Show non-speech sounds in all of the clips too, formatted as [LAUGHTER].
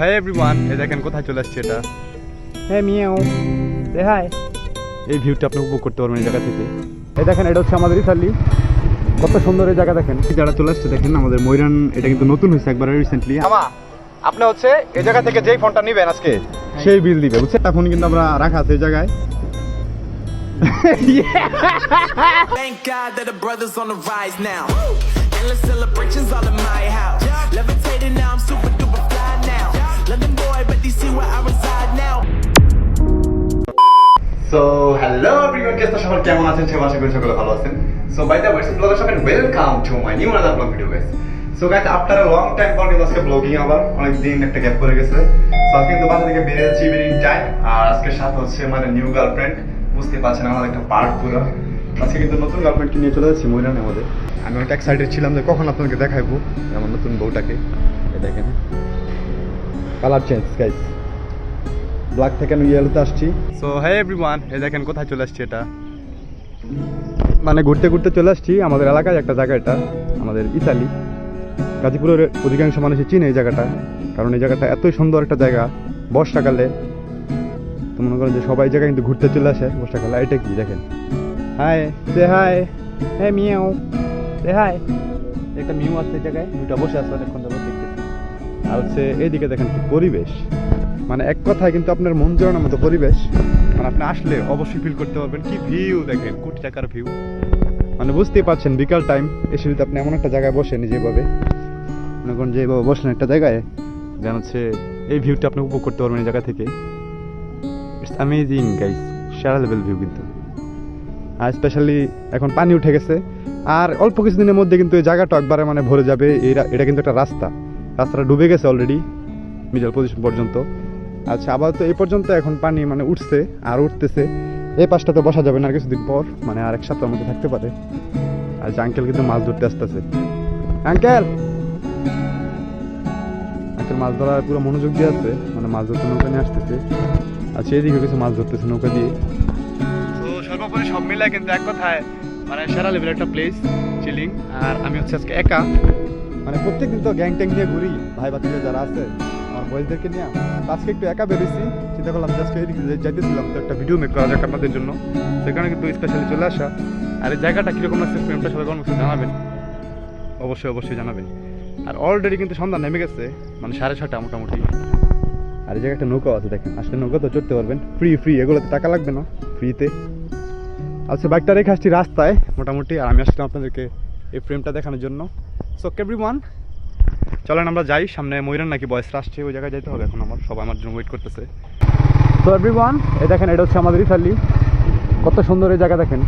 Hi everyone এই দেখেন কোথায় চলে আসছে এটা? হ্যাঁ মিয়াও। হাই এই ভিউটা আপনি উপভোগ করতে পারবেন এই জায়গা থেকে। এই দেখেন এটা হচ্ছে আমাদের ইতালি। কত সুন্দর এই জায়গা দেখেন। যারা চলে আসছে দেখেন আমাদের ময়রান এটা কিন্তু নতুন হয়েছে একবার রিসেন্টলি আমা আপনি হচ্ছে এই জায়গা থেকে যেই ফোনটা নিবেন আজকে সেই বিল দিবে বুঝছেন? একটা ফোন কিন্তু আমরা রাখা আছে এই জায়গায়। [LAUGHS] Thank God that the brothers on the rise now. Endless celebrations all in কেমন আছেন সে আশা করি সকলে ভালো আছেন। So by the blogger welcome to my new another blog video guys so guys after long time পর আজকে ব্লগিং আবার। অনেক দিন একটা গ্যাপ করে গেছে। সো আজকে থেকে টাইম আর আজকে সাথে হচ্ছে মানে নিউ গার্লফ্রেন্ড বুঝতে পারছেন আমাদের একটা পার্ট পুরো। আজকে কিন্তু নতুন গার্লফ্রেন্ডকে নিয়ে চলে যাচ্ছি ময়রানের মধ্যে আমি অনেক এক্সাইটেড ছিলাম যে কখন আপনাকে দেখাইবো আমার নতুন বউটাকে। দেখেন। কালার চেঞ্জ গাইস ব্ল্যাক থেকে আমি ইয়েলোতে আসছি। সো হ্যাঁ এভরিওয়ান এই দেখেন কোথায় চলে আসছি এটা। মানে ঘুরতে ঘুরতে চলে আসছি। আমাদের এলাকায় একটা জায়গা এটা, আমাদের ইতালি। গাজীপুরের অধিকাংশ মানুষই চিনে এই জায়গাটা, কারণ এই জায়গাটা এতই সুন্দর একটা জায়গা, বর্ষাকালে। তো মনে করেন যে সবাই জায়গায় কিন্তু ঘুরতে চলে আসে, বর্ষাকালে। এটা কি দেখেন? হাই, সে হাই হ্যাঁ মিয়াও, সে হাই। একটা মিউ আছে এই জায়গায় মিউটা বসে আছে অনেকক্ষণ ধরে দেখতেছি। আর হচ্ছে এইদিকে দেখেন কি পরিবেশ। মানে এক কথায় কিন্তু আপনার মন জড়ানোর মতো পরিবেশ। মানে আপনি আসলে অবশ্যই ফিল করতে পারবেন কি ভিউ দেখেন, কোটি টাকার ভিউ মানে বুঝতেই পারছেন, বিকাল টাইম এসে যদি আপনি এমন একটা জায়গায় বসেন যেভাবে, মনে করেন যেভাবে বসেন একটা জায়গায় যেন হচ্ছে এই ভিউটা আপনি উপভোগ করতে পারবেন এই জায়গা থেকে। ইটস অ্যামেজিং গাইস সেরা লেভেল ভিউ কিন্তু। আর স্পেশালি এখন পানি উঠে গেছে, আর অল্প কিছুদিনের মধ্যে কিন্তু এই জায়গাটা একবারে মানে ভরে যাবে। এটা কিন্তু একটা রাস্তা। রাস্তাটা ডুবে গেছে অলরেডি মিডল পজিশন পর্যন্ত। আচ্ছা আপাতত এই পর্যন্ত এখন পানি মানে উঠছে আর উঠতেছে। এই পাশটাতে বসা যাবে না আর কিছুদিন পর মানে আর এক সপ্তাহের মধ্যে থাকতে পারে। আর আঙ্কেল কিন্তু মাছ ধরতে আসতেছে। আঙ্কেল আঙ্কেল মাছ ধরার পুরো মনোযোগ দিয়ে আছে মানে মাছ ধরতে নৌকা নিয়ে আসতেছে। আচ্ছা এদিকে কিছু মাছ ধরতেছে নৌকা দিয়ে। তো সর্বোপরি সব মিলে কিন্তু এক কথায় মানে সেরা লেভেল একটা প্লেস চিলিং আর আমি হচ্ছে আজকে একা। মানে প্রত্যেকদিন তো গ্যাং ট্যাং নিয়ে ঘুরি ভাই বাতিজা যারা আছে। আমার বয়সদেরকে নিয়ে আজকে একটু একা বেরোইছি চিন্তা করলাম আজকে যাইতেছিলাম তো একটা ভিডিও মেক করা যাক আপনাদের জন্য। সেখানে কিন্তু স্পেশালি চলে আসা। আর এই জায়গাটা কীরকম লাগছে ফ্রেমটা সবাই কোনো কিছু জানাবেন? অবশ্যই অবশ্যই জানাবেন। আর অলরেডি কিন্তু সন্ধ্যা নেমে গেছে মানে সাড়ে ছটা মোটামুটি। আর এই জায়গায় একটা নৌকা আছে, দেখেন। আসলে নৌকা তো চড়তে পারবেন। ফ্রি ফ্রি এগুলোতে টাকা লাগবে না ফ্রিতে আচ্ছা বাইকটা রেখে আসছি রাস্তায়, মোটামুটি। আর আমি আসলাম আপনাদেরকে এই ফ্রেমটা দেখানোর জন্য। সো কেভরি ওয়ান চলেন আমরা যাই, সামনে ময়ূরান নাকি বয়সরা আসছে ওই জায়গায় যেতে হবে এখন আমার সবাই আমার জন্য ওয়েট করতেছে। তো এভরি ওয়ান এই দেখেন এটা হচ্ছে আমাদের ইতালি। কত সুন্দর এই জায়গা দেখেন।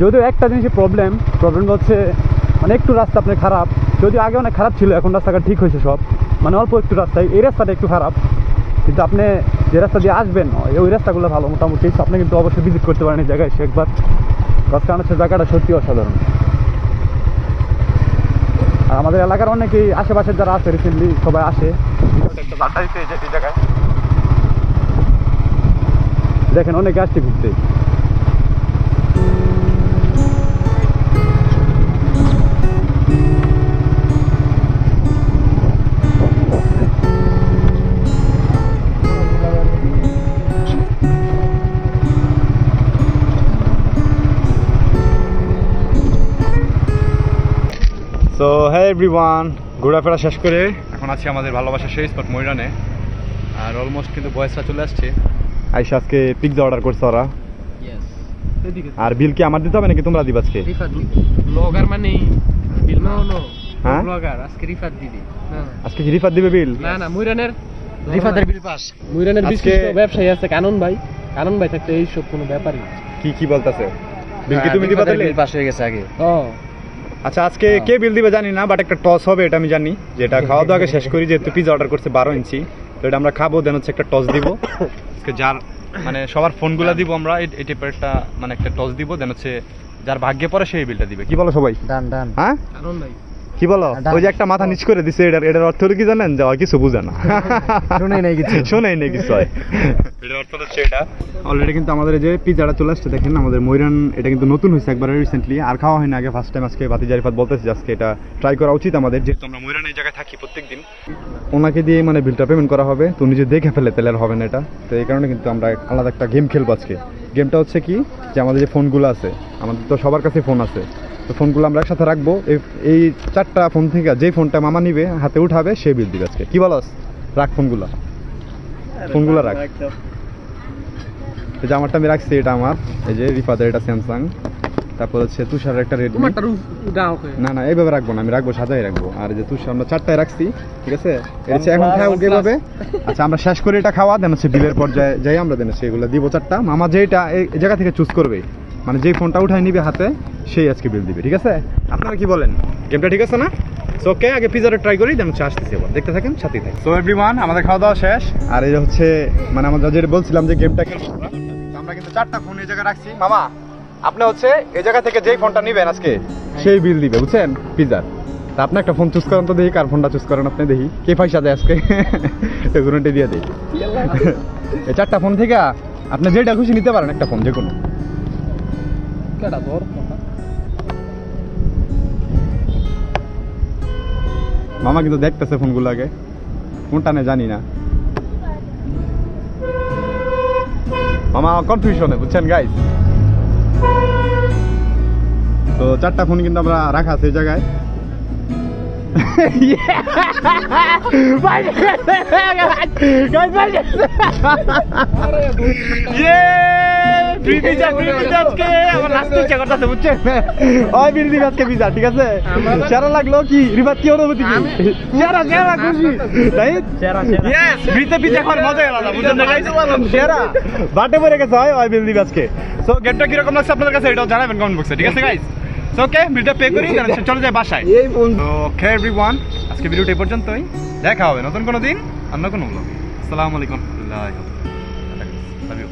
যদিও একটা জিনিসের প্রবলেম প্রবলেমটা হচ্ছে মানে একটু রাস্তা আপনার খারাপ। যদিও আগে অনেক খারাপ ছিল, এখন রাস্তাঘাট ঠিক হয়েছে সব। মানে অল্প একটু রাস্তায়, এই রাস্তাটা একটু খারাপ। কিন্তু আপনি যে রাস্তা দিয়ে আসবেন, ওই- রাস্তাগুলো ভালো মোটামুটি। আপনি কিন্তু অবশ্যই ভিজিট করতে পারেন এই জায়গায় এসে একবার। কারণ হচ্ছে জায়গাটা সত্যি অসাধারণ। আর আমাদের এলাকার অনেকেই আশেপাশের যারা আছে রিসেন্টলি সবাই আসে। জায়গায়। দেখেন অনেকে আসছে ঘুরতে। হ্যাঁ এভরিওয়ান ঘোরাফেরা শেষ করে এখন আছি আমাদের ভালোবাসা সেই স্পট ময়রানে আর অলমোস্ট কিন্তু বয়সটা চলে আসছে। আইসা আজকে পিৎজা অর্ডার করছে ওরা। আর বিল কি আমার দিতে হবে নাকি তোমরা দিবা আজকে? ব্লগার মানে বিল নো? নো হ্যাঁ? ব্লগার আজকে রিফাত দিদি আজকে কি রিফাত দিবে বিল না না মুইরানের রিফাতের বিল পাস বিশিষ্ট ব্যবসায়ী আছে কানন ভাই। কানন ভাই থাকতে এইসব কোনো ব্যাপারই কি কি বলতাছে? বিল কি তুমি দিবা তাহলে? পাস হয়ে গেছে আগে। ও। আচ্ছা আজকে কে বিল দিবে জানি না বাট একটা টস হবে এটা আমি জানি। যেটা [LAUGHS] খাওয়া দাওয়া শেষ করি যেহেতু পিজা অর্ডার করছে বারো ইঞ্চি তো এটা আমরা খাব দেন হচ্ছে একটা টস দিব। আজকে যার মানে সবার ফোনগুলো দিব আমরা এই এই টাইপের একটা মানে একটা টস দিব দেন হচ্ছে যার ভাগ্যে পরে সেই বিলটা দিবে। কি বলো সবাই? ডান ডান। হ্যাঁ? কারণ ভাই। কি বলো? ওই যে একটা মাথা নিচ করে দিছে এটার এটার অর্থ হলো কি জানেন? যে কিছু বুঝে না শুনেই নাই কিছু। শুনেই নেই কিছু হয়। এটার অর্থ হচ্ছে এটা। অলরেডি কিন্তু আমাদের যে পিজাটা চলে আসছে দেখেন আমাদের ময়রান এটা কিন্তু নতুন হয়েছে একবার রিসেন্টলি আর খাওয়া হয় না আগে ফার্স্ট টাইম আজকে বাতি জারিফাত বলতেছে যে আজকে এটা ট্রাই করা উচিত আমাদের। যেহেতু আমরা ময়রান এই জায়গায় থাকি প্রত্যেকদিন। ওনাকে দিয়ে মানে বিলটা পেমেন্ট করা হবে তো নিজে দেখে ফেলে তাহলে আর হবে না এটা। তো এই কারণে কিন্তু আমরা আলাদা একটা গেম খেলব আজকে। গেমটা হচ্ছে কি? যে আমাদের যে ফোনগুলো আছে আমাদের তো সবার কাছে ফোন আছে। তো ফোনগুলো আমরা একসাথে রাখব। এই- এই চারটা ফোন থেকে যেই ফোনটা মামা নিবে হাতে উঠাবে সে বিল দিবে আজকে। কি বলস? রাখ ফোনগুলো। ফোনগুলো রাখ এই যে আমারটা আমি রাখছি এটা আমার। এই যে রিফাদের এটা স্যামসাং তারপর হচ্ছে তুষারের একটা রেডমি না না এইভাবে রাখব না আমি রাখব সাজাই রাখব। আর যে তুষার আমরা চারটায় রাখছি ঠিক আছে? হচ্ছে এখন খাও কীভাবে? আচ্ছা আমরা শেষ করে এটা খাওয়া দেন হচ্ছে বিলের পর্যায়ে যাই আমরা দেন সেগুলো দিব চারটা। মামা যেটা এই জায়গা থেকে চুজ করবে মানে যেই ফোনটা উঠাই নিবে হাতে, সেই আজকে বিল দিবে, ঠিক আছে? আপনারা কি বলেন? গেমটা ঠিক আছে না? সো ওকে আগে পিজাটা ট্রাই করি দেন হচ্ছে আসতেছি এবার দেখতে থাকেন, সাথেই থাকেন। সো এভরিওয়ান আমাদের খাওয়া দাওয়া শেষ। আর এই হচ্ছে মানে আমরা যেটা বলছিলাম যে গেমটা খেলব আমরা। কিন্তু চারটা ফোন এই জায়গায় রাখছি। মামা, আপনি হচ্ছে এই জায়গা থেকে যেই ফোনটা নিবেন আজকে, সেই বিল দিবে, বুঝছেন? পিজার তা আপনি একটা ফোন চুজ করেন তো দেখি, কার ফোনটা চুজ করেন আপনি দেখি। কে পয়সা দেয় আজকে? [LAUGHS] দিয়ে দিই। [LAUGHS] এই চারটা ফোন থেকে আপনি যেটা খুশি নিতে পারেন, একটা ফোন যে কোনো মামা কিন্তু দেখতেছে ফোনগুলো আগে। কোনটা নেই জানি না। মামা কনফিউশনে বুঝছেন গাইস তো চারটা ফোন কিন্তু আমরা রাখা আছে এই [LAUGHS] [LAUGHS] আজকে [LAUGHS] ঠিক আছে? লাগল কি? রিবাত কি অনুভূতি কি? সেরা সেরা খুশি। তাই? ইয়েস ফ্রিতে পিজা খাওয়ার মজাই আলাদা বুঝছেন না গাইস সেরা বাটে পড়ে গেছে হয় ওই বিল দিবি আজকে সো গেমটা কি রকম লাগছে আপনাদের কাছে? এটাও জানাবেন কমেন্ট বক্সে ঠিক আছে গাইস সো ওকে বিলটা পে করি চলে যায় বাসায়। ওকে এভরিওয়ান আজকে ভিডিওটা এই পর্যন্তই। দেখা হবে নতুন কোনো দিন অন্য কোনো ব্লগে আসসালামু আলাইকুম। Love you